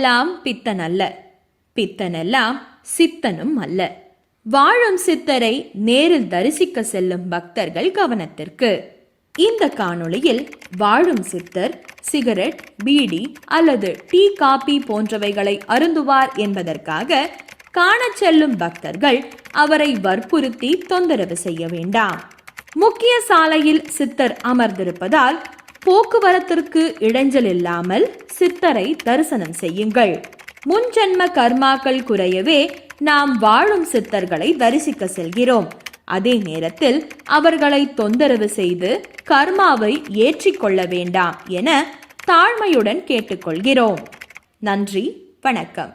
எல்லாம் பித்தன் அல்ல பித்தனெல்லாம் சித்தனும் அல்ல. வாழும் சித்தரை நேரில் தரிசிக்க செல்லும் பக்தர்கள் கவனத்திற்கு. இந்த காணொளியில் வாழும் சித்தர் சிகரெட் பீடி அல்லது டீ காபி போன்றவைகளை அருந்துவார் என்பதற்காக காண செல்லும் பக்தர்கள் அவரை வற்புறுத்தி தொந்தரவு செய்ய வேண்டாம். முக்கிய சாலையில் சித்தர் அமர்ந்திருப்பதால் போக்குவரத்திற்கு இடைஞ்சல் இல்லாமல் சித்தரை தரிசனம் செய்யுங்கள். முன்ஜென்ம கர்மாக்கள் குறையவே நாம் வாழும் சித்தர்களை தரிசிக்க செல்கிறோம். அதே நேரத்தில் அவர்களை தொந்தரவு செய்து கர்மாவை ஏற்றிக்கொள்ள வேண்டாம் என தாழ்மையுடன் கேட்டுக்கொள்கிறோம். நன்றி வணக்கம்.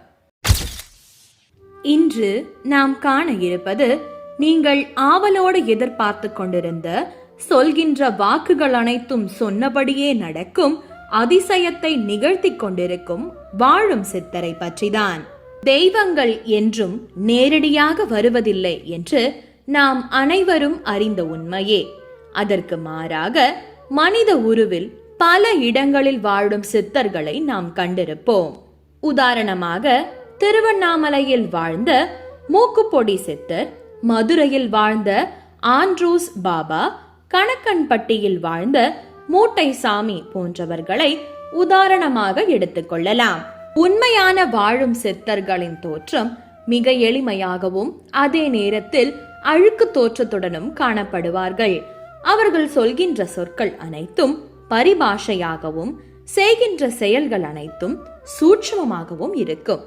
இன்று நாம் காண இருப்பது நீங்கள் ஆவலோடு எதிர்பார்த்து கொண்டிருந்த சொல்கின்ற வாக்குகள் அனைத்தும் சொன்னபடியே நடக்கும் அதிசயத்தை நிகழ்த்தி கொண்டிருக்கும் வாழும் சித்தரை பற்றிதான். தெய்வங்கள் என்றும் நேரடியாக வருவதில்லை என்று நாம் அனைவரும் அறிந்த உண்மையே. அதற்கு மாறாக மனித உருவில் பல இடங்களில் வாழும் சித்தர்களை நாம் கண்டிருப்போம். உதாரணமாக திருவண்ணாமலையில் வாழ்ந்த மூக்குப்பொடி சித்தர் மதுரையில் வாழ்ந்த ஆண்ட்ரூஸ் பாபா கணக்கன்பட்டியில் வாழ்ந்த மூட்டை சாமி போன்றவர்களை உதாரணமாக எடுத்துக்கொள்ளலாம் உண்மையான வாழும் சித்தர்களின் தோற்றம் மிக எளிமையாகவும் அதே நேரத்தில் அழுக்கு தோற்றத்துடனும் காணப்படுவார்கள். அவர்கள் சொல்கின்ற சொற்கள் அனைத்தும் பரிபாஷையாகவும் செய்கின்ற செயல்கள் அனைத்தும் சூட்சமமாகவும் இருக்கும்.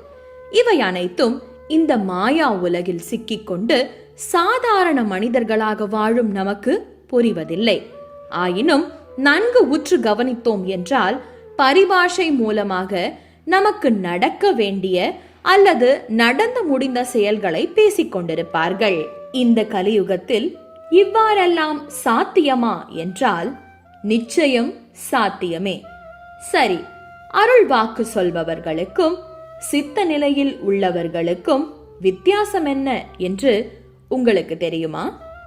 இவை அனைத்தும் இந்த மாயா உலகில் சிக்கிக்கொண்டு சாதாரண மனிதர்களாக வாழும் நமக்கு புரிவதில்லை. ஆயினும் நன்கு உற்று கவனித்தோம் என்றால் பரிபாஷை மூலமாக நமக்கு நடக்க வேண்டிய அல்லது நடந்து முடிந்த செயல்களை பேசிக் கொண்டிருப்பார்கள். இந்த கலியுகத்தில் இவ்வாறெல்லாம் சாத்தியமா என்றால் நிச்சயம் சாத்தியமே. சரி அருள் வாக்கு சொல்பவர்களுக்கும் சித்த நிலையில் உள்ளவர்களுக்கும் வித்தியாசம் என்ன என்று உங்களுக்கு தெரியுமா?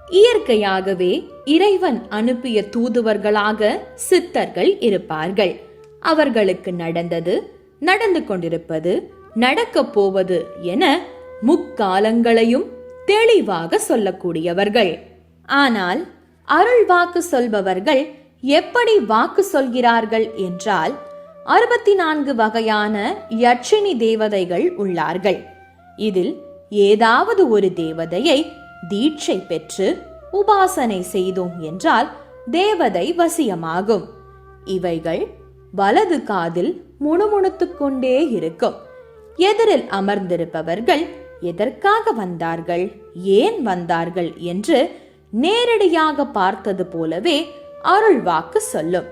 இயற்கையாகவே இறைவன் அனுப்பிய தூதுவர்களாக சித்தர்கள் இருப்பார்கள். அவர்களுக்கு நடந்தது நடந்து கொண்டிருப்பது நடக்கப் போவது என முக்காலங்களையும் தெளிவாக சொல்லக்கூடியவர்கள். ஆனால் அருள் வாக்கு சொல்பவர்கள் எப்படி வாக்கு சொல்கிறார்கள் என்றால் அறுபத்தி நான்கு வகையான யட்சினி தேவதைகள் உள்ளார்கள். இதில் ஏதாவது ஒரு தேவதையை தீட்சை பெற்று உபாசனை செய்தோம் என்றால் தேவதை வசியமாகும். இவைகள் வலது காதில் முணுமுணுத்துக் கொண்டே இருக்கும். எதிரில் அமர்ந்திருப்பவர்கள் எதற்காக வந்தார்கள்? ஏன் வந்தார்கள்? என்று நேரடியாக பார்த்தது போலவே அருள் வாக்கு சொல்லும்.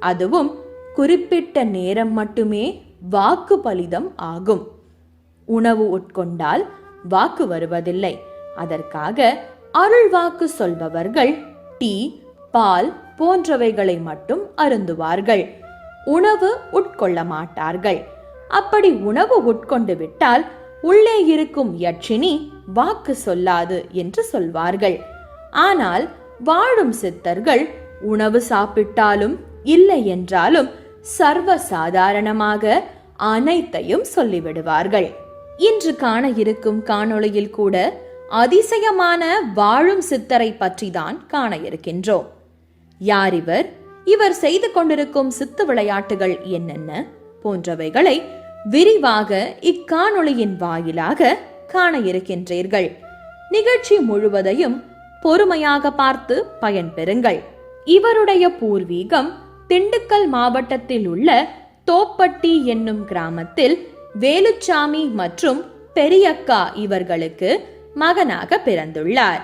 அதுவும் குறிப்பிட்ட நேரம் மட்டுமே வாக்கு பலிதம் ஆகும். உணவு உட்கொண்டால் வாக்கு வருவதில்லை. அதற்காக அருள் வாக்கு சொல்பவர்கள் டீ பால் போன்றவைகளை மட்டும் அருந்துவார்கள். உணவு உட்கொள்ள மாட்டார்கள். அப்படி உணவு உட்கொண்டு விட்டால் உள்ளே இருக்கும் யட்சினி வாக்கு சொல்லாது என்று சொல்வார்கள். ஆனால் வாழும் சித்தர்கள் உணவு சாப்பிட்டாலும் இல்லை என்றாலும் சர்வ சாதாரணமாக அனைத்தையும் சொல்லிவிடுவார்கள். இன்று காண இருக்கும் காணொளியில் கூட அதிசயமான வாழும் சித்தரை பற்றி தான் காண இருக்கின்றோம். யார் இவர் இவர் செய்து கொண்டிருக்கும் சித்து விளையாட்டுகள் என்னென்ன போன்றவைகளை விரிவாக இக்காணொளியின் வாயிலாக காண இருக்கின்றீர்கள். நிகழ்ச்சி முழுவதையும் பொறுமையாக பார்த்து பயன்பெறுங்கள் இவருடைய பூர்வீகம் திண்டுக்கல் மாவட்டத்தில் உள்ள தோப்பட்டி என்னும் கிராமத்தில் வேலுச்சாமி மற்றும் பெரியக்கா இவர்களுக்கு மகனாக பிறந்துள்ளார்.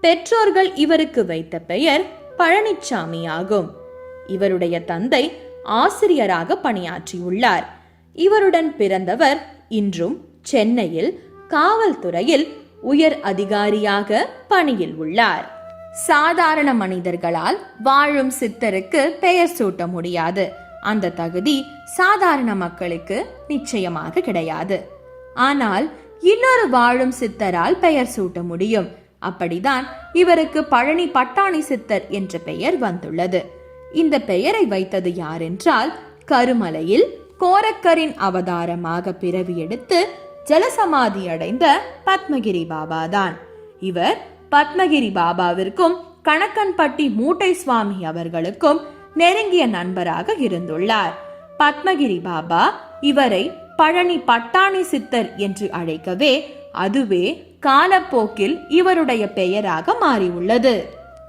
பெற்றோர்கள் இவருக்கு வைத்த பெயர் பழனிச்சாமி ஆகும் இவருடைய தந்தை ஆசிரியராக பணியாற்றியுள்ளார். இவருடன் பிறந்தவர் இன்றும் சென்னையில் காவல்துறையில் உயர் அதிகாரியாக பணியில் உள்ளார். சாதாரண மனிதர்களால் வாழும் சித்தருக்கு பெயர் சூட்ட முடியாது. அந்த தகுதி சாதாரண மக்களுக்கு நிச்சயமாக கிடையாது. ஆனால் இன்னொரு வாழும் சித்தரால் பெயர் சூட்ட முடியும். அப்படிதான் இவருக்கு பழனி பட்டாணி சித்தர் என்ற பெயர் வந்துள்ளது. இந்த பெயரை வைத்தது யாரென்றால் கருமலையில் கோரக்கரின் அவதாரமாக பிறவி எடுத்து ஜலசமாதி அடைந்த பத்மகிரி பாபாதான். இவர் பத்மகிரி பாபாவிற்கும் கணக்கன்பட்டி மூட்டை சுவாமி அவர்களுக்கும் நெருங்கிய நண்பராக இருந்துள்ளார். பத்மகிரி பாபா இவரை பழனி பட்டாணி சித்தர் என்று அழைக்கவே அதுவே காலப்போக்கில் இவருடைய பெயராக மாறியுள்ளது.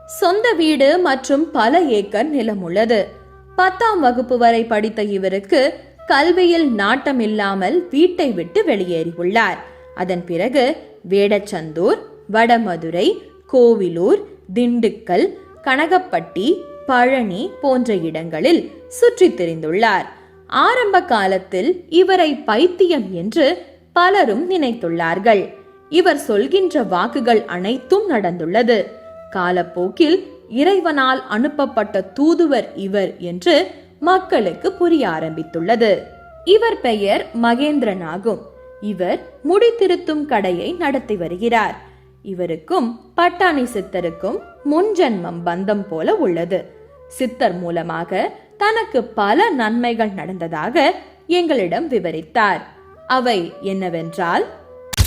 சொந்த வீடு மற்றும் பல ஏக்கர் நிலம் உள்ளது பத்தாம் வகுப்பு வரை படித்த இவருக்கு கல்வியில் நாட்டமில்லாமல் வீட்டை விட்டு வெளியேறியுள்ளார். அதன் பிறகு வேடச்சந்தூர் வடமதுரை கோவிலூர் திண்டுக்கல் கனகப்பட்டி பழனி போன்ற இடங்களில் சுற்றித் திரிந்துள்ளார். ஆரம்ப காலத்தில் இவரை பைத்தியம் என்று பலரும் நினைத்துள்ளார்கள். இவர் சொல்கின்ற வாக்குகள் அனைத்தும் நடந்துள்ளது. காலப்போக்கில் இறைவனால் அனுப்பப்பட்ட தூதுவர் இவர் என்று மக்களுக்கு புரிய ஆரம்பித்துள்ளது. இவர் பெயர் மகேந்திரன் ஆகும் இவர் முடி திருத்தும் கடையை நடத்தி வருகிறார். இவருக்கும் பட்டாணி சித்தருக்கும் முன்ஜென்மம் பந்தம் போல உள்ளது. சித்தர் மூலமாக தனக்கு பல நன்மைகள் நடந்ததாக எங்களிடம் விவரித்தார். அவை என்னவென்றால்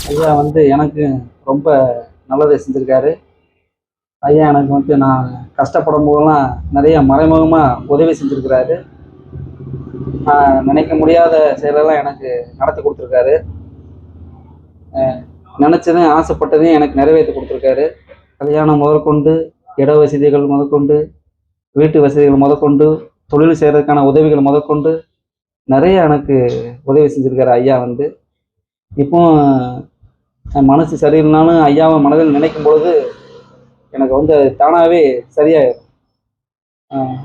ஐயா வந்து எனக்கு ரொம்ப நல்லதை செஞ்சுருக்காரு. ஐயா எனக்கு வந்து நான் கஷ்டப்படும் போதெல்லாம் நிறைய மறைமுகமாக உதவி செஞ்சுருக்கிறாரு. நான் நினைக்க முடியாத செயலெல்லாம் எனக்கு நடத்தி கொடுத்துருக்காரு. அஹ் ஆசைப்பட்டதையும் எனக்கு நிறைவேற்றி கொடுத்துருக்காரு. கல்யாணம் முதற்கொண்டு இட வசதிகள் முதற்கொண்டு வீட்டு வசதிகள் முதற்கொண்டு தொழில் செய்கிறதுக்கான உதவிகள் முதற்கொண்டு நிறைய எனக்கு உதவி செஞ்சுருக்காரு ஐயா வந்து. இப்போ என் மனசு சரியில்லைனாலும் ஐயாவை மனதில் நினைக்கும் பொழுது எனக்கு வந்து அது தானாகவே சரியாயிடும்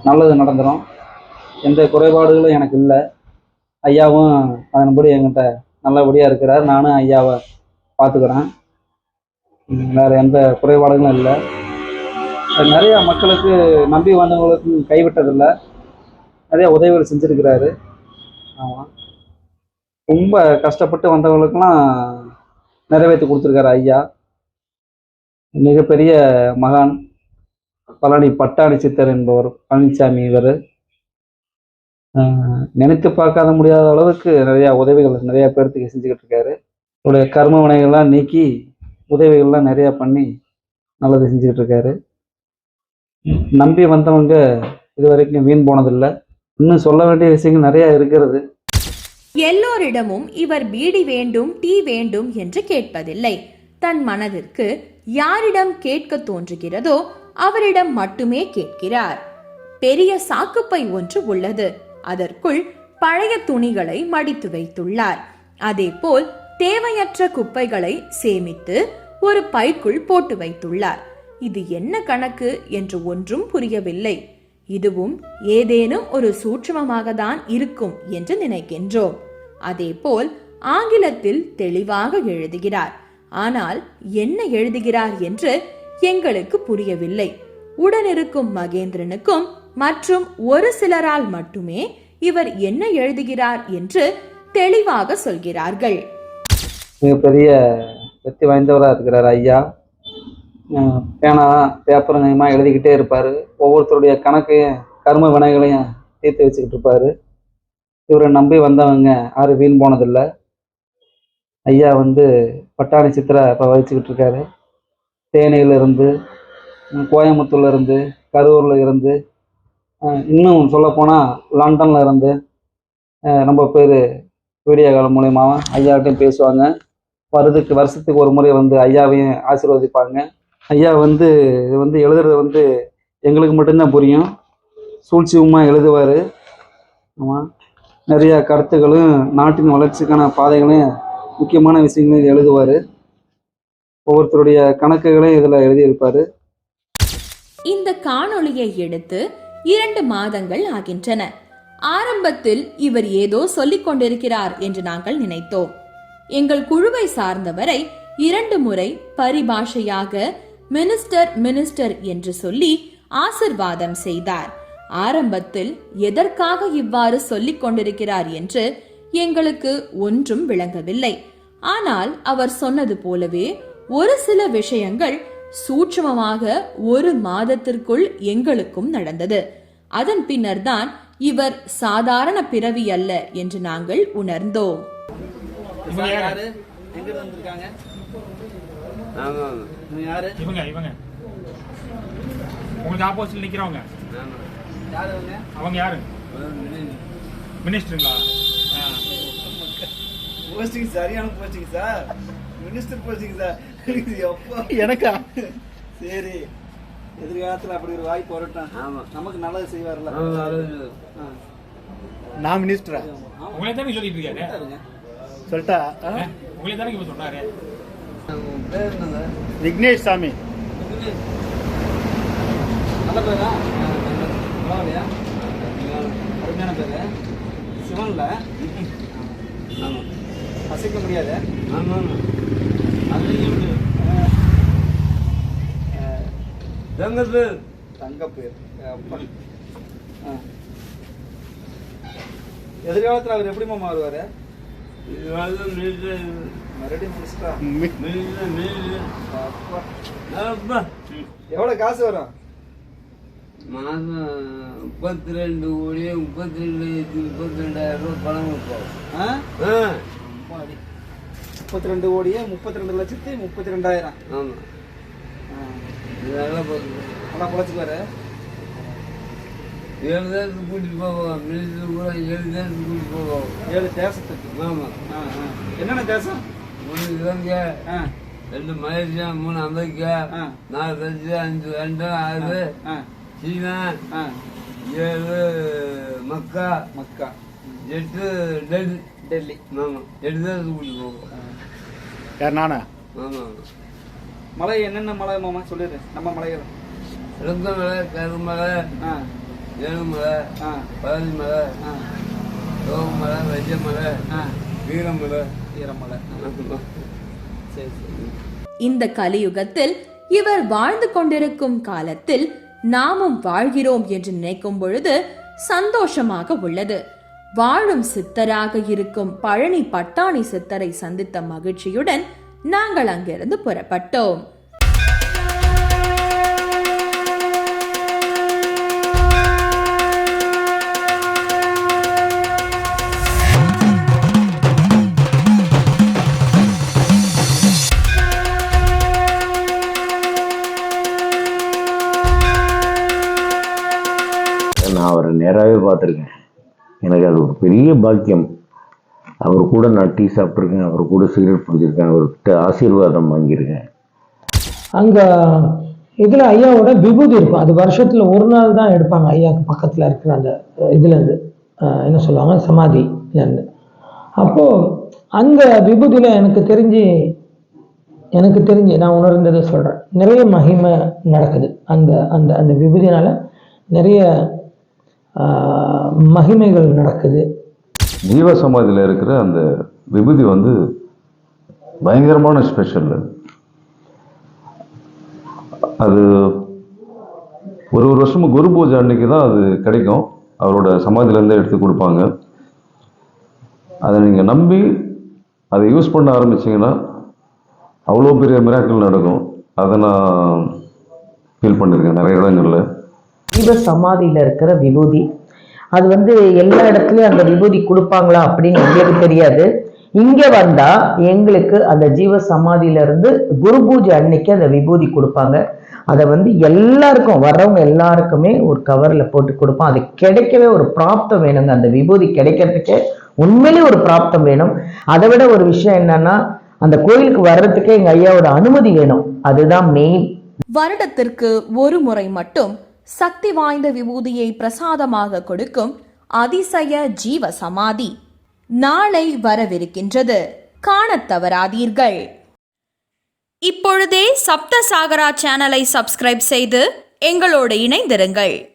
நல்லது நடந்துடும் எந்த குறைபாடுகளும் எனக்கு இல்லை. ஐயாவும் அதன்படி என்கிட்ட நல்லபடியாக இருக்கிறார். நானும் ஐயாவை பார்த்துக்கிறேன். வேறு எந்த குறைபாடுகளும் இல்லை. நிறையா நிறைய மக்களுக்கு நம்பி வந்தவங்களுக்கு கைவிட்டதில்லை. நிறைய உதவிகள் செஞ்சுருக்கிறாரு. ஆமாம் ரொம்ப கஷ்டப்பட்டு வந்தவங்களுக்கெல்லாம் நிறைவேற்றி கொடுத்துருக்காரு ஐயா. மிகப்பெரிய மகான் பழனி பட்டாணி சித்தர் என்பவர் பழனிசாமி இவர். நினைத்து பார்க்காத முடியாத அளவுக்கு நிறையா உதவிகள் நிறையா பேர்த்துக்கு செஞ்சுக்கிட்டு இருக்காரு. அவருடைய கர்ம வினைகள்லாம் நீக்கி உதவிகள்லாம் நிறையா பண்ணி நல்லது செஞ்சுக்கிட்டு இருக்காரு. நம்பி வந்தவங்க இது வரைக்கும் வீண் போனதில்லை. இன்னும் சொல்ல வேண்டிய விஷயங்கள் நிறைய இருக்கிறது. எல்லோரிடமும் இவர் பீடி வேண்டும் டீ வேண்டும் என்று கேட்பதில்லை. தன் மனதிற்கு யாரிடம் கேட்க தோன்றுகிறதோ அவரிடம் மட்டுமே கேட்கிறார். பெரிய சாக்குப்பை ஒன்று உள்ளது. அதற்குள் பழைய துணிகளை மடித்து வைத்துள்ளார். அதேபோல் தேவையற்ற குப்பைகளை சேமித்து ஒரு பைக்குள் போட்டு வைத்துள்ளார். இது என்ன கணக்கு என்று ஒன்றும் புரியவில்லை. இதுவும் ஏதேனும் ஒரு சூட்சுமமாக தான் இருக்கும் என்று நினைக்கின்றோம். அதேபோல் ஆங்கிலத்தில் தெளிவாக எழுதுகிறார். ஆனால் என்ன எழுதுகிறார் என்று எங்களுக்கு புரியவில்லை. உடனிருக்கும் மகேந்திரனுக்கும் மற்றும் ஒரு சிலரால் மட்டுமே இவர் என்ன எழுதுகிறார் என்று தெளிவாக சொல்கிறார்கள். மிகப்பெரிய வெற்றி வாய்ந்தவராக இருக்கிறார் ஐயா. பேனா பேப்பருங்கயமா எழுதிக்கிட்டே இருப்பார். ஒவ்வொருத்தருடைய கணக்கையும் கர்ம வினைகளையும் தீர்த்து வச்சுக்கிட்டு இருப்பார். இவரை நம்பி வந்தவங்க யாரும் வீண் போனதில்லை. ஐயா வந்து பட்டாணி சித்திரை இப்போ வகிச்சுக்கிட்டு இருக்காரு. தேனியிலிருந்து கோயம்புத்தூர்ல இருந்து கரூரில் இருந்து இன்னும் சொல்லப்போனால் லண்டனில் இருந்து ரொம்ப பேர் வீடியோ கால் மூலியமா ஐயாட்டையும் பேசுவாங்க. வருதுக்கு வருஷத்துக்கு ஒரு முறை வந்து ஐயாவையும் ஆசீர்வதிப்பாங்க. ஐயா வந்து இது வந்து எழுதுறது வந்து எங்களுக்கு மட்டும்தான் புரியும். சூழ்ச்சியமாக எழுதுவார். ஆமாம் நிறையா கருத்துக்களும் நாட்டின் வளர்ச்சிக்கான பாதைகளையும் முக்கியமான விஷயங்களையும் எழுதுவார். ஒவ்வொருத்தருடைய கணக்குகளையும் இதில் எழுதியிருப்பார். இந்த காணொளியை எடுத்து இரண்டு மாதங்கள் ஆகின்றன. ஆரம்பத்தில் இவர் ஏதோ சொல்லிக் கொண்டிருக்கிறார் என்று நாங்கள் நினைத்தோம். எங்கள் குழுவை சார்ந்தவரை இரண்டு முறை பரிபாஷையாக மினிஸ்டர் மினிஸ்டர் என்று சொல்லி ஆசிர்வாதம் செய்தார். ஆரம்பத்தில் எதற்காக இவ்வாறு சொல்லிக் கொண்டிருக்கிறார் என்று எங்களுக்கு ஒன்றும் விளங்கவில்லை. ஆனால் அவர் சொன்னது போலவே ஒரு சில விஷயங்கள் சூட்சுமமாக ஒரு மாதத்திற்குள் எங்களுக்கும் நடந்தது. அதன் பின்னர்தான் இவர் சாதாரண பிறவி அல்ல என்று நாங்கள் உணர்ந்தோம். இவங்க யாரு? இவங்க இவங்க. உங்களுக்கு ஆப்போசிட்ல நிக்கிறவங்க. யாரு அவங்க யாரு? மினிஸ்டருங்களா? ஆ. போஸ்டிங் சரியான posting sir minister posting sir எப்போ? எனக்கா? சரி. எதிர்காலத்துல அப்படி ஒரு வாய்ப்பு வரட்டும். நமக்கு நல்லது செய்வார்ல. நான் மினிஸ்டரா உங்களே தானே சொல்லிட்டு இருக்காரு. சொல்லிட்டா? உங்களே தானே இப்ப சொன்னாரு பேர் என்னங்க? விக்னேஷ் சாமி நல்ல பேரா பரவாயில்லையா அருமையான பேரு சிவன்ல ஆமா. அசைக்க முடியாது ஆமா, ஆமா. தங்க பேர். தங்க பேர் அப்பா. ஆ. எதிர்காலத்துல அவர் எப்படிமா மாறுவாரு எவ்வளவு காசு வரும்? மாசம் முப்பத்தி ரெண்டு கோடி முப்பத்தி ரெண்டு முப்பத்தி ரெண்டாயிரம் ரூபாய் பணம் வைப்போம். முப்பத்தி ரெண்டு கோடியே முப்பத்தி ரெண்டு லட்சத்தி முப்பத்தி ரெண்டாயிரம் ஆமா. ஆ. இது நல்லா நல்லா குறைச்சிக்குவாரு ஏழு தேசத்துக்கு கூட்டிட்டு போவோம். மினிஸ்டர் கூட ஏழு தேசத்துக்கு கூட்டிட்டு போவோம். ஏழு தேசத்துக்கு? ஆமா. ஆ, ஆ. என்னென்ன தேசம்? மூணு இலங்கை ஆ, ரெண்டு மலேசியா மூணு அமெரிக்கா ஆ. நாலு ரஷ்யா அஞ்சு லண்டன் ஆறு ஆ, சீனா ஆ. ஏழு மக்கா மக்கா. எட்டு டெல்லி. டெல்லி. ஆமா. எட்டு தேசத்துக்கு கூட்டிட்டு போவோம். யார் நானா? ஆமா. மலை என்னென்ன மலை மாமா? சொல்லிடு. நம்ம மலைகள். இலங்கை மலை கருமலை ஆ. ஏழுமலை ஆ. பழனி மலை ஆ. ரோகமலை வெஜ்ஜமலை வீரமலை. சரி சரி. இந்த கலியுகத்தில் இவர் வாழ்ந்து கொண்டிருக்கும் காலத்தில் நாமும் வாழ்கிறோம் என்று நினைக்கும் பொழுது சந்தோஷமாக உள்ளது. வாழும் சித்தராக இருக்கும் பழனி பட்டாணி சித்தரை சந்தித்த மகிழ்ச்சியுடன் நாங்கள் அங்கிருந்து புறப்பட்டோம். நேராகவே பார்த்துருக்கேன். எனக்கு அது ஒரு பெரிய பாக்கியம். அவர் கூட நான் டீ சாப்பிட்ருக்கேன் அவர் கூட சிகரெட் பிடிச்சிருக்கேன் அவர்கிட்ட ஆசீர்வாதம் வாங்கியிருக்கேன். அங்கே இதில் ஐயாவோட விபூதி இருக்கும். அது வருஷத்தில் ஒரு நாள் தான் எடுப்பாங்க. ஐயாவுக்கு பக்கத்தில் இருக்கிற அந்த இதுலேருந்து என்ன சொல்லுவாங்க? சமாதிலேருந்து அப்போது அந்த விபூதியில் எனக்கு தெரிஞ்சு எனக்கு தெரிஞ்சு நான் உணர்ந்ததை சொல்கிறேன் நிறைய மகிமை நடக்குது. அந்த அந்த அந்த விபூதினால் நிறைய மகிமைகள் நடக்குது. ஜீவ சமாதியில் இருக்கிற அந்த விபூதி வந்து பயங்கரமான ஸ்பெஷல் அது ஒரு ஒரு வருஷமும் குரு பூஜை அன்னைக்கு தான் அது கிடைக்கும். அவரோட சமாதியிலேருந்து எடுத்து கொடுப்பாங்க. அதை நீங்கள் நம்பி அதை யூஸ் பண்ண ஆரம்பிச்சிங்கன்னா அவ்வளோ பெரிய மிராக்கள் நடக்கும். அதை நான் ஃபீல் பண்ணியிருக்கேன் நிறைய இடங்களில். ஜீவ சமாதியில் இருக்கிற விபூதி. அது வந்து எல்லா இடத்துலையும் அந்த விபூதி கொடுப்பாங்களா அப்படின்னு எங்களுக்கு தெரியாது. இங்கே வந்தா எங்களுக்கு அந்த ஜீவ சமாதியில இருந்து குரு பூஜை அன்னைக்கு அந்த விபூதி கொடுப்பாங்க. அதை வந்து எல்லாருக்கும் வர்றவங்க எல்லாருக்குமே ஒரு கவரில் போட்டு கொடுப்போம். அது கிடைக்கவே ஒரு பிராப்தம் வேணுங்க. அந்த விபூதி கிடைக்கிறதுக்கே உண்மையிலே ஒரு பிராப்தம் வேணும். அதை விட ஒரு விஷயம் என்னன்னா அந்த கோயிலுக்கு வர்றதுக்கே எங்க ஐயாவோட அனுமதி வேணும். அதுதான் மெயின் வருடத்திற்கு ஒரு முறை மட்டும் சக்தி வாய்ந்த விபூதியை பிரசாதமாக கொடுக்கும் அதிசய ஜீவ சமாதி நாளை வரவிருக்கின்றது. காணத் தவறாதீர்கள். இப்பொழுதே சப்தசாகரா சேனலை சப்ஸ்கிரைப் செய்து எங்களோடு இணைந்திருங்கள்.